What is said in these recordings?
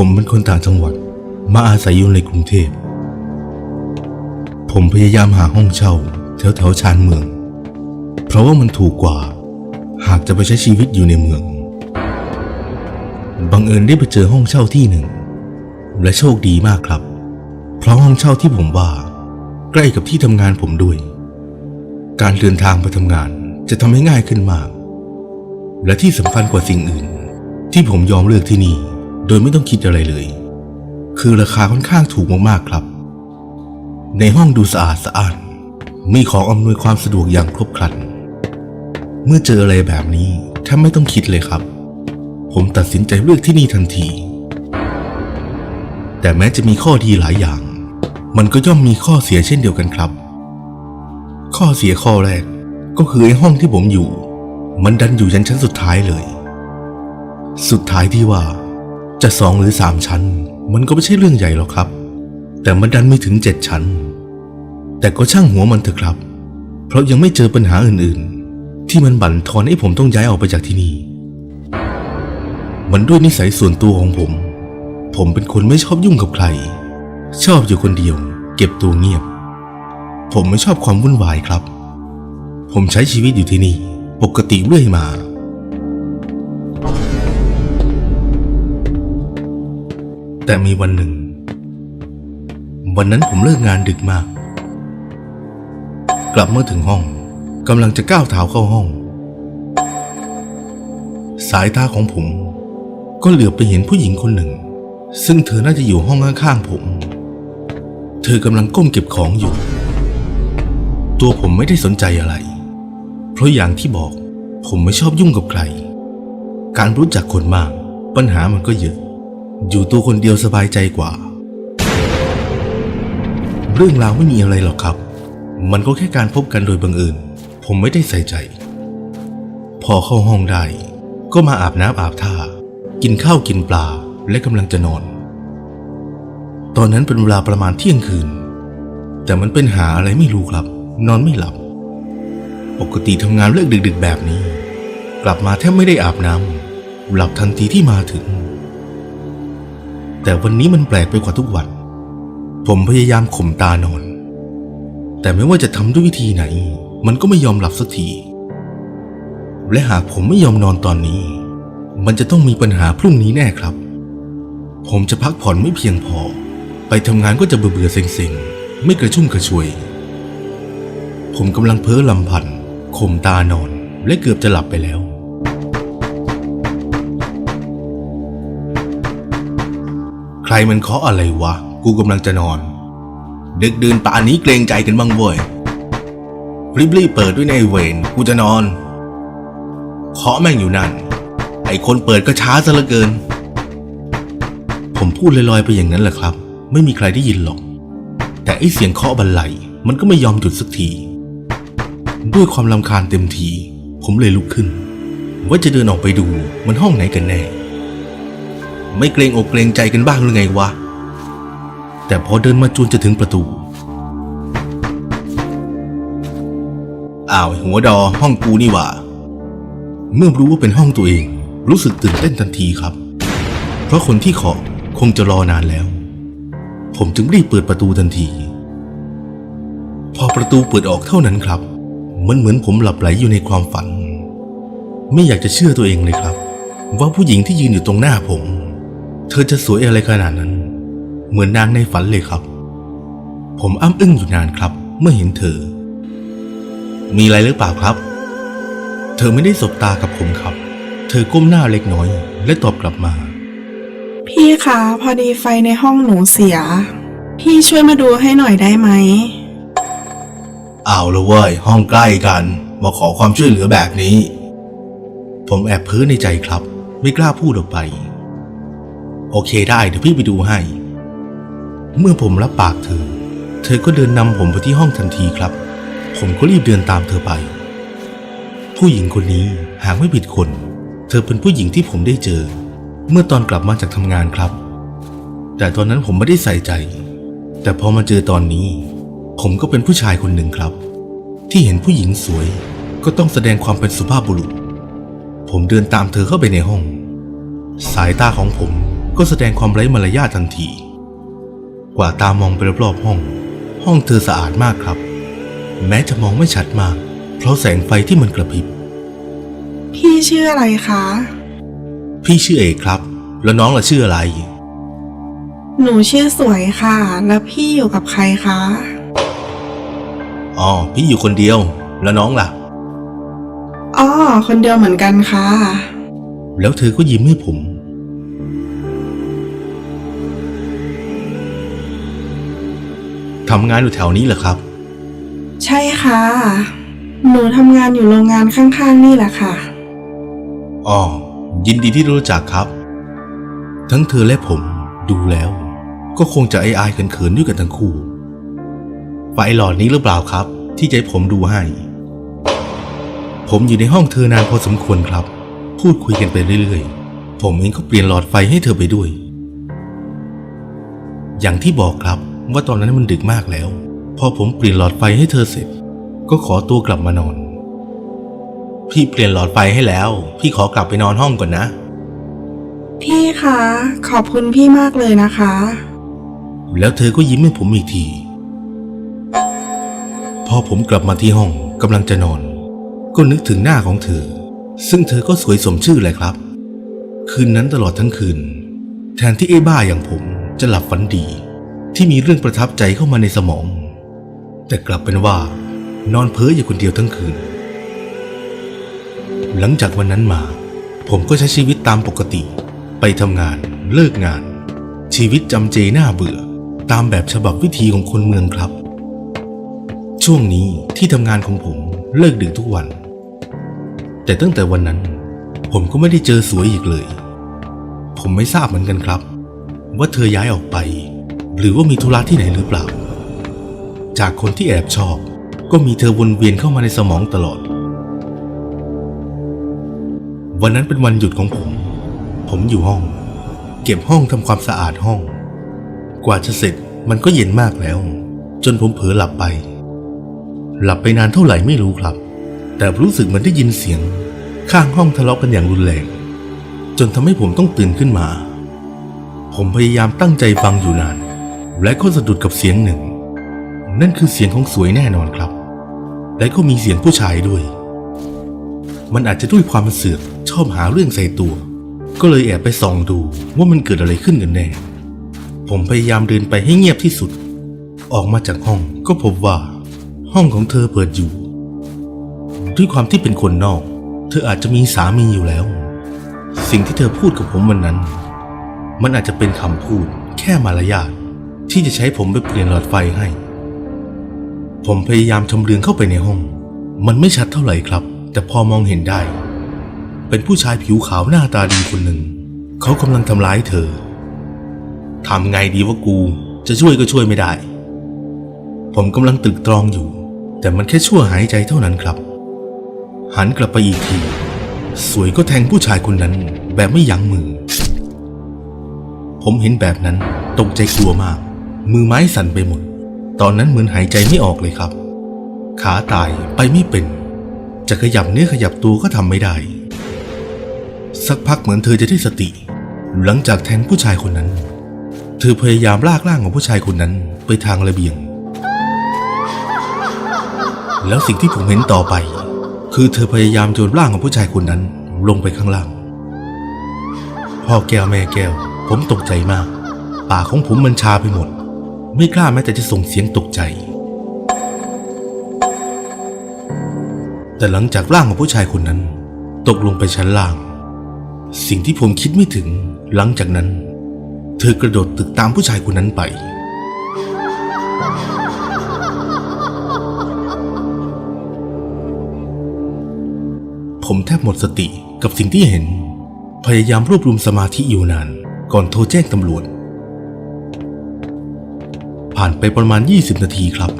ผมเป็นคนต่างจังหวัด มาอาศัยอยู่ในกรุงเทพ ผมพยายามหาห้องเช่า แถวแถวชานเมือง เพราะว่ามันถูกกว่า หากจะไปใช้ชีวิตอยู่ในเมือง บังเอิญได้ไปเจอห้องเช่าที่หนึ่ง และโชคดีมากครับ เพราะห้องเช่าที่ผมว่า ใกล้กับที่ทำงานผมด้วย การเดินทางไปทำงานจะทำให้ง่ายขึ้นมาก และที่สำคัญกว่าสิ่งอื่น ที่ผมยอมเลือกที่นี่ โดยไม่ต้องคิดอะไรเลย คือราคาค่อนข้างถูกมากๆครับ ในห้องดูสะอาดสะอาดมีของอำนวยความสะดวกอย่างครบครัน เมื่อเจออะไรแบบนี้แทบไม่ต้องคิดเลยครับ ผมตัดสินใจเลือกที่นี่ทันที แต่แม้จะมีข้อดีหลายอย่าง มันก็ย่อมมีข้อเสียเช่นเดียวกันครับ ข้อเสียข้อแรกก็คือไอ้ห้องที่ผมอยู่ มันดันอยู่ยันชั้นสุดท้ายเลย สุดท้ายที่ว่า จะสองหรือสามชั้น มันก็ไม่ใช่เรื่องใหญ่หรอกครับ แต่มันดันไม่ถึงเจ็ดชั้น แต่ก็ช่างหัวมันเถอะครับ เพราะยังไม่เจอปัญหาอื่นๆ ที่มันบั่นทอนให้ผมต้องย้ายออกไปจากที่นี่ มันด้วยนิสัยส่วนตัวของผม ผมเป็นคนไม่ชอบยุ่งกับใคร ชอบอยู่คนเดียว เก็บตัวเงียบ ผมไม่ชอบความวุ่นวายครับ ผมใช้ชีวิตอยู่ที่นี่ ปกติเรื่อยมา แต่มีวันหนึ่ง วันนั้นผมเลิกงานดึกมาก กลับเมาถึงห้องกำลังจะก้าวเท้าเข้าห้อง สายตาของผม ก็เหลือบไปเห็นผู้หญิงคนหนึ่ง ซึ่งเธอน่าจะอยู่ห้องข้างๆผม เธอกำลังก้มเก็บของอยู่ ตัวผมไม่ได้สนใจอะไร เพราะอย่างที่บอกผมไม่ชอบยุ่งกับใคร การรู้จักคนมาก ปัญหามันก็เยอะ อยู่ตัวคนเดียวสบายใจกว่า เรื่องราวไม่มีอะไรหรอกครับ มันก็แค่การพบกันโดยบังเอิญผมไม่ได้ใส่ใจ พอเข้าห้องได้ ก็มาอาบน้ำอาบท่า กินข้าวกินปลาและกำลังจะนอน ตอนนั้นเป็นเวลาประมาณเที่ยงคืน แต่มันเป็นหาอะไรไม่รู้ครับ นอนไม่หลับ ปกติทำงานเลิกดึกๆแบบนี้ กลับมาแทบไม่ได้อาบน้ำหลับทันทีที่มาถึง แต่วันนี้มันแปลกไปกว่าทุกวัน ผมพยายามข่มตานอน แต่ไม่ว่าจะทำด้วยวิธีไหน มันก็ไม่ยอมหลับสักที และหากผมไม่ยอมนอนตอนนี้ มันจะต้องมีปัญหาพรุ่งนี้แน่ครับ ผมจะพักผ่อนไม่เพียงพอ ไปทำงานก็จะเบื่อๆเซ็งๆ ไม่กระชุ่มกระชวย ผมกำลังเพ้อลำพันข่มตานอนและเกือบจะหลับไปแล้ว ใครมันเคาะอะไรวะ กูกำลังจะนอน ดึกดื่นป่านนี้เกรงใจกันบ้างเว้ย รีบๆเปิดด้วยในเวนกูจะนอน เคาะแม่งอยู่นั่น ไอ้คนเปิดก็ช้าซะเหลือเกิน ผมพูดลอยๆไปอย่างนั้นแหละครับ ไม่มีใครได้ยินหรอก แต่ไอเสียงเคาะบันไลมันก็ไม่ยอมหยุดสักที ด้วยความลำคาญเต็มที ผมเลยลุกขึ้น ว่าจะเดินออกไปดูมันห้องไหนกันแน่ ไม่เกรงอกเกรงใจกันบ้างหรือไงวะ แต่พอเดินมาจนจะถึงประตู อ้าวหัวดอห้องกูนี่หว่า เมื่อรู้ว่าเป็นห้องตัวเอง รู้สึกตื่นเต้นทันทีครับ เพราะคนที่เคาะคงจะรอนานแล้ว ผมจึงรีบเปิดประตูทันที พอประตูเปิดออกเท่านั้นครับ มันเหมือนผมหลับไหลอยู่ในความฝัน ไม่อยากจะเชื่อตัวเองเลยครับ ว่าผู้หญิงที่ยืนอยู่ตรงหน้าผม เธอจะสวยอะไรขนาดนั้น เหมือนนางในฝันเลยครับ ผมอ้ำอึ้งอยู่นานครับ เมื่อเห็นเธอ มีอะไรหรือเปล่าครับ เธอไม่ได้สบตากับผมครับ เธอก้มหน้าเล็กน้อย และตอบกลับมา พี่คะพอดีไฟในห้องหนูเสีย พี่ช่วยมาดูให้หน่อยได้ไหมเอาละเว้ยห้องใกล้กันมาขอความช่วยเหลือแบบนี้ ผมแอบเพ้อในใจครับ ไม่กล้าพูดออกไป โอเคได้เดี๋ยวพี่ไปดูให้ เมื่อผมรับปากเธอ เธอก็เดินนำผมไปที่ห้องทันทีครับ ผมก็รีบเดินตามเธอไป ผู้หญิงคนนี้หากไม่ผิดคน เธอเป็นผู้หญิงที่ผมได้เจอ เมื่อตอนกลับมาจากทำงานครับ แต่ตอนนั้นผมไม่ได้ใส่ใจ แต่พอมาเจอตอนนี้ ผมก็เป็นผู้ชายคนหนึ่งครับ ที่เห็นผู้หญิงสวย ก็ต้องแสดงความเป็นสุภาพบุรุษ ผมเดินตามเธอเข้าไปในห้อง สายตาของผม ก็แสดงความไร้มารยาททันที กว่าดตามองไปรอบๆห้อง ห้องเธอสะอาดมากครับ แม้จะมองไม่ชัดมาก เพราะแสงไฟที่มันกระพริบ พี่ชื่ออะไรคะ พี่ชื่อเอกครับ แล้วน้องล่ะชื่ออะไร หนูชื่อสวยค่ะ แล้วพี่อยู่กับใครคะ อ๋อ พี่อยู่คนเดียว แล้วน้องล่ะ อ๋อ คนเดียวเหมือนกันค่ะ แล้วเธอก็ยิ้มให้ผม ทำงานอยู่แถวนี้เหรอครับ ใช่ค่ะ หนูทำงานอยู่โรงงานข้างๆนี่แหละค่ะ อ๋อ ยินดีที่รู้จักครับ ทั้งเธอและผมดูแล้ว ก็คงจะไออายๆเขินๆด้วยกันทั้งคู่ไฟหลอดนี้หรือเปล่าครับ ที่จะให้ผมดูให้ ผมอยู่ในห้องเธอนานพอสมควรครับ พูดคุยกันไปเรื่อยๆ ผมเองก็เปลี่ยนหลอดไฟให้เธอไปด้วย อย่างที่บอกครับ ว่าตอนนั้นมันดึกมากแล้ว พอผมเปลี่ยนหลอดไฟให้เธอเสร็จ ก็ขอตัวกลับมานอน พี่เปลี่ยนหลอดไฟให้แล้ว พี่ขอกลับไปนอนห้องก่อนนะ พี่คะ ขอบคุณพี่มากเลยนะคะ แล้วเธอก็ยิ้มให้ผมอีกที พอผมกลับมาที่ห้องกำลังจะนอน ก็นึกถึงหน้าของเธอ ซึ่งเธอก็สวยสมชื่อเลยครับ คืนนั้นตลอดทั้งคืน แทนที่ไอ้บ้าอย่างผมจะหลับฝันดี ที่มีเรื่องประทับใจเข้ามาในสมอง แต่กลับเป็นว่า นอนเพ้ออยู่คนเดียวทั้งคืน หลังจากวันนั้นมา ผมก็ใช้ชีวิตตามปกติ ไปทำงาน เลิกงาน ชีวิตจำเจน่าเบื่อ ตามแบบฉบับวิธีของคนเมืองครับ ช่วงนี้ที่ทำงานของผมเลิกดึกทุกวัน แต่ตั้งแต่วันนั้น ผมก็ไม่ได้เจอสวยอีกเลย ผมไม่ทราบเหมือนกันครับ ว่าเธอย้ายออกไป หรือว่ามีธุระที่ไหนหรือเปล่า จากคนที่แอบชอบ ก็มีเธอวนเวียนเข้ามาในสมองตลอด วันนั้นเป็นวันหยุดของผม ผมอยู่ห้อง เก็บห้องทำความสะอาดห้อง กว่าจะเสร็จมันก็เย็นมากแล้ว จนผมเผลอหลับไป หลับไปนานเท่าไหร่ไม่รู้ครับ แต่รู้สึกเหมือนได้ยินเสียง ข้างห้องทะเลาะกันอย่างรุนแรงจนทำให้ผมต้องตื่นขึ้นมา ผมพยายามตั้งใจฟังอยู่นาน และก็สะดุดกับเสียงหนึ่ง นั่นคือเสียงของสวยแน่นอนครับ และก็มีเสียงผู้ชายด้วย มันอาจจะด้วยความเสือกชอบหาเรื่องใส่ตัว ก็เลยแอบไปส่องดูว่ามันเกิดอะไรขึ้นกันแน่ ผมพยายามเดินไปให้เงียบที่สุด ออกมาจากห้องก็พบว่า ห้องของเธอเปิดอยู่ ด้วยความที่เป็นคนนอก เธออาจจะมีสามีอยู่แล้ว สิ่งที่เธอพูดกับผมวันนั้น มันอาจจะเป็นคำพูดแค่มารยาท ที่จะใช้ผมไปเปลี่ยนหลอดไฟให้ ผมพยายามชำเลืองเข้าไปในห้อง มันไม่ชัดเท่าไหร่ครับ แต่พอมองเห็นได้ เป็นผู้ชายผิวขาวหน้าตาดีคนหนึ่ง เขากำลังทำร้ายเธอทำไงดีวะกู จะช่วยก็ช่วยไม่ได้ ผมกำลังตึกตรองอยู่ แต่มันแค่ชั่วหายใจเท่านั้นครับ หันกลับไปอีกที สวยก็แทงผู้ชายคนนั้นแบบไม่ยั้งมือ ผมเห็นแบบนั้นตกใจกลัวมาก มือไม้สั่นไปหมด ตอนนั้นเหมือนหายใจไม่ออกเลยครับ ขาตายไปไม่เป็น จะขยับเนื้อขยับตัวก็ทำไม่ได้ สักพักเหมือนเธอจะได้สติ หลังจากแทงผู้ชายคนนั้น เธอพยายามลากร่างของผู้ชายคนนั้นไปทางระเบียง แล้วสิ่งที่ผมเห็นต่อไป คือเธอพยายามโยนร่างของผู้ชายคนนั้นลงไปข้างล่างพ่อแก้วแม่แก้ว ผมตกใจมาก ปากของผมมันชาไปหมด ไม่กล้าแม้แต่จะส่งเสียงตกใจ แต่หลังจากร่างของผู้ชายคนนั้น ตกลงไปชั้นล่าง สิ่งที่ผมคิดไม่ถึง หลังจากนั้น เธอกระโดดตึกตามผู้ชายคนนั้นไป ผมแทบหมดสติกับสิ่งที่เห็น พยายามรวบรวมสมาธิอยู่นาน ก่อนโทรแจ้งตำรวจ ผ่านไปประมาณ 20 นาทีครับ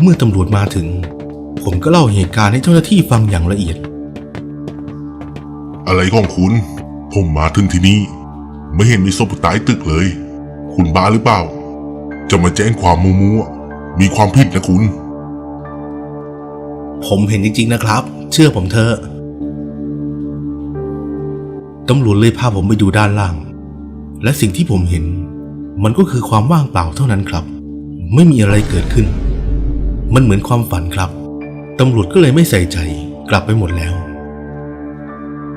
เมื่อตำรวจมาถึง ผมก็เล่าเหตุการณ์ให้เจ้าหน้าที่ฟังอย่างละเอียด อะไรของคุณ ผมมาถึงที่นี่ ไม่เห็นมีศพตายตึกเลย คุณบ้าหรือเปล่า จะมาแจ้งความมัวๆมีความผิดนะคุณ ผมเห็นจริง ๆ นะครับ เชื่อผมเถอะตำรวจเลยพาผมไปดูด้านล่าง และสิ่งที่ผมเห็น มันก็คือความว่างเปล่าเท่านั้นครับ ไม่มีอะไรเกิดขึ้น มันเหมือนความฝันครับ ตำรวจก็เลยไม่ใส่ใจกลับไปหมดแล้ว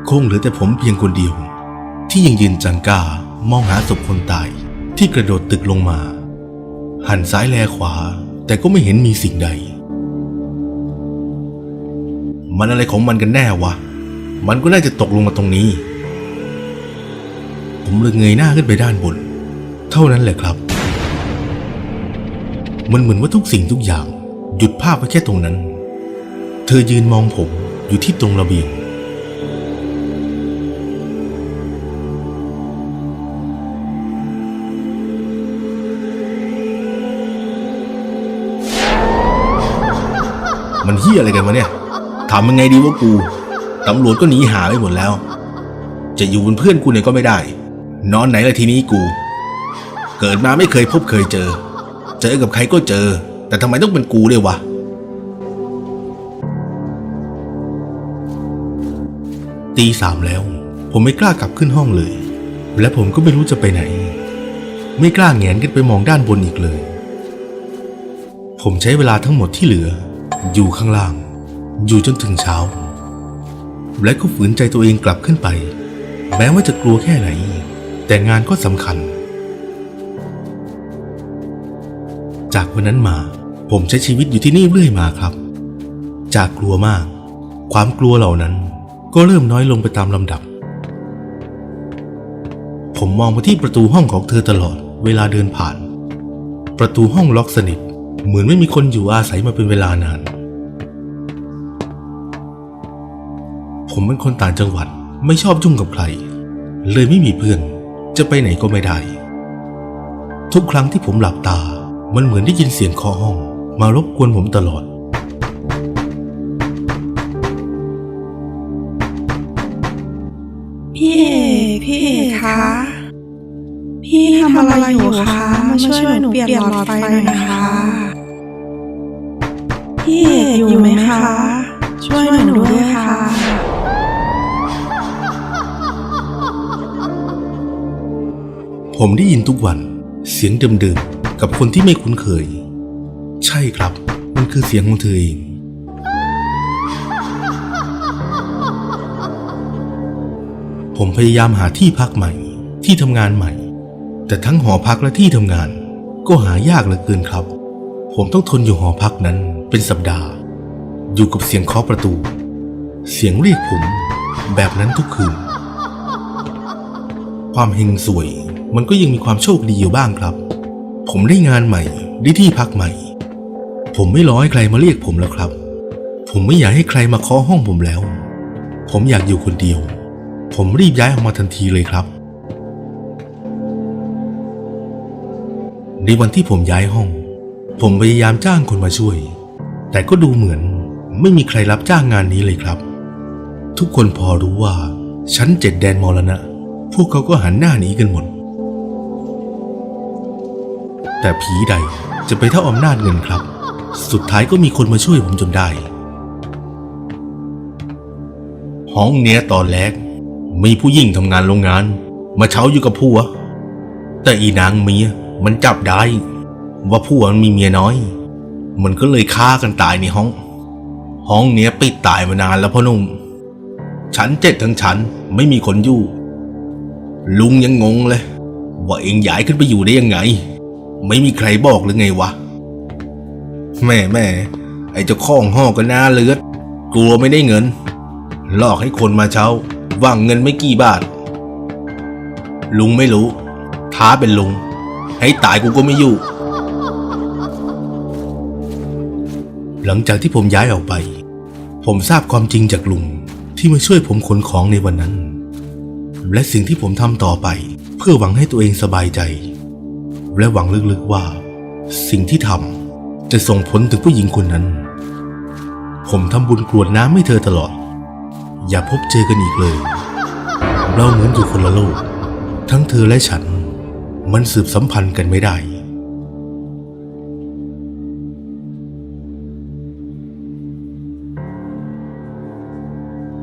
คงเหลือแต่ผมเพียงคนเดียว ที่ยังยืนจังกามองหาศพคนตายที่กระโดดตึกลงมา หันซ้ายแลขวา แต่ก็ไม่เห็นมีสิ่งใด มันอะไรของมันกันแน่วะ มันก็น่าจะตกลงมาตรงนี้ ผมเลยเงยหน้าขึ้นไปด้านบน เท่านั้นแหละครับ มันเหมือนว่าทุกสิ่งทุกอย่าง หยุดภาพไว้แค่ตรงนั้น เธอยืนมองผมอยู่ที่ตรงระเบียง มันเฮียอะไรกันวะเนี่ยทำยังไงดีวะกู ตำรวจก็หนีหาไปหมดแล้ว จะอยู่เป็นเพื่อนกูเนี่ยก็ไม่ได้ นอนไหนละทีนี้กู เกิดมาไม่เคยพบเคยเจอ เจอกับใครก็เจอ แต่ทำไมต้องเป็นกูด้วยวะตีสามแล้ว ผมไม่กล้ากลับขึ้นห้องเลย และผมก็ไม่รู้จะไปไหน ไม่กล้าแงนขึ้นไปมองด้านบนอีกเลย ผมใช้เวลาทั้งหมดที่เหลือ อยู่ข้างล่าง อยู่จนถึงเช้า และก็ฝืนใจตัวเองกลับขึ้นไป แม้ว่าจะกลัวแค่ไหน แต่งานก็สำคัญ จากวันนั้นมาผมใช้ชีวิตอยู่ที่นี่เรื่อยมาครับ จากกลัวมาก ความกลัวเหล่านั้นก็เริ่มน้อยลงไปตามลำดับ ผมมองมาที่ประตูห้องของเธอตลอดเวลาเดินผ่าน ประตูห้องล็อกสนิท เหมือนไม่มีคนอยู่อาศัยมาเป็นเวลานาน ผมเป็นคนต่างจังหวัดไม่ชอบยุ่งกับใคร เลยไม่มีเพื่อน จะไปไหนก็ไม่ได้ ทุกครั้งที่ผมหลับตา มันเหมือนได้ยินเสียงเคาะห้อง มารบกวนผมตลอด พี่เอกพี่เอกคะ พี่ทำอะไรอยู่คะ มาช่วยหนูเปลี่ยนหลอดไฟหน่อยนะคะ พี่เอกอยู่ไหมคะ ช่วยหนูด้วยค่ะผมได้ยินทุกวัน เสียงเดิมๆ กับคนที่ไม่คุ้นเคย ใช่ครับ มันคือเสียงของเธอเองผมพยายามหาที่พักใหม่ ที่ทำงานใหม่ แต่ทั้งหอพักและที่ทำงาน ก็หายากเหลือเกินครับ ผมต้องทนอยู่หอพักนั้นเป็นสัปดาห์ อยู่กับเสียงเคาะประตู เสียงเรียกผม แบบนั้นทุกคืน ความเฮงสวย มันก็ยังมีความโชคดีอยู่บ้างครับ ผมได้งานใหม่ได้ที่พักใหม่ ผมไม่รอให้ใครมาเรียกผมแล้วครับ ผมไม่อยากให้ใครมาเคาะห้องผมแล้ว ผมอยากอยู่คนเดียว ผมรีบย้ายออกมาทันทีเลยครับ ในวันที่ผมย้ายห้อง ผมพยายามจ้างคนมาช่วย แต่ก็ดูเหมือนไม่มีใครรับจ้างงานนี้เลยครับ ทุกคนพอรู้ว่าชั้นเจ็ดแดนมรณะ พวกเขาก็หันหน้าหนีกันหมด แต่ผีใดจะไปเท่าอำนาจเงินครับ สุดท้ายก็มีคนมาช่วยผมจนได้ ห้องเนี้ยตอนแรก มีผู้หญิงทำงานโรงงาน มาเช่าอยู่กับผัว แต่อีนางเมียมันจับได้ ว่าผัวมันมีเมียน้อย มันก็เลยฆ่ากันตายในห้อง ห้องเนี้ยปิดตายมานานแล้วพ่อนุ่มชั้นเจ็ดทั้งชั้นไม่มีคนอยู่ ลุงยังงงเลย ว่าเองย้ายขึ้นไปอยู่ได้ยังไง ไม่มีใครบอกหรือไงวะ แม่แม่ไอ้เจ้าข้องห้อก็น่าเลือด กลัวไม่ได้เงิน หลอกให้คนมาเช่าว่างเงินไม่กี่บาท ลุงไม่รู้ ท้าเป็นลุง ให้ตายกูก็ไม่อยู่ หลังจากที่ผมย้ายออกไป ผมทราบความจริงจากลุงที่มาช่วยผมขนของในวันนั้น และสิ่งที่ผมทำต่อไป เพื่อหวังให้ตัวเองสบายใจ และหวังลึกๆว่า สิ่งที่ทำจะส่งผลถึงผู้หญิงคนนั้น ผมทำบุญกรวดน้ำให้เธอตลอด อย่าพบเจอกันอีกเลย เราเหมือนอยู่คนละโลก ทั้งเธอและฉันมันสืบสัมพันธ์กันไม่ได้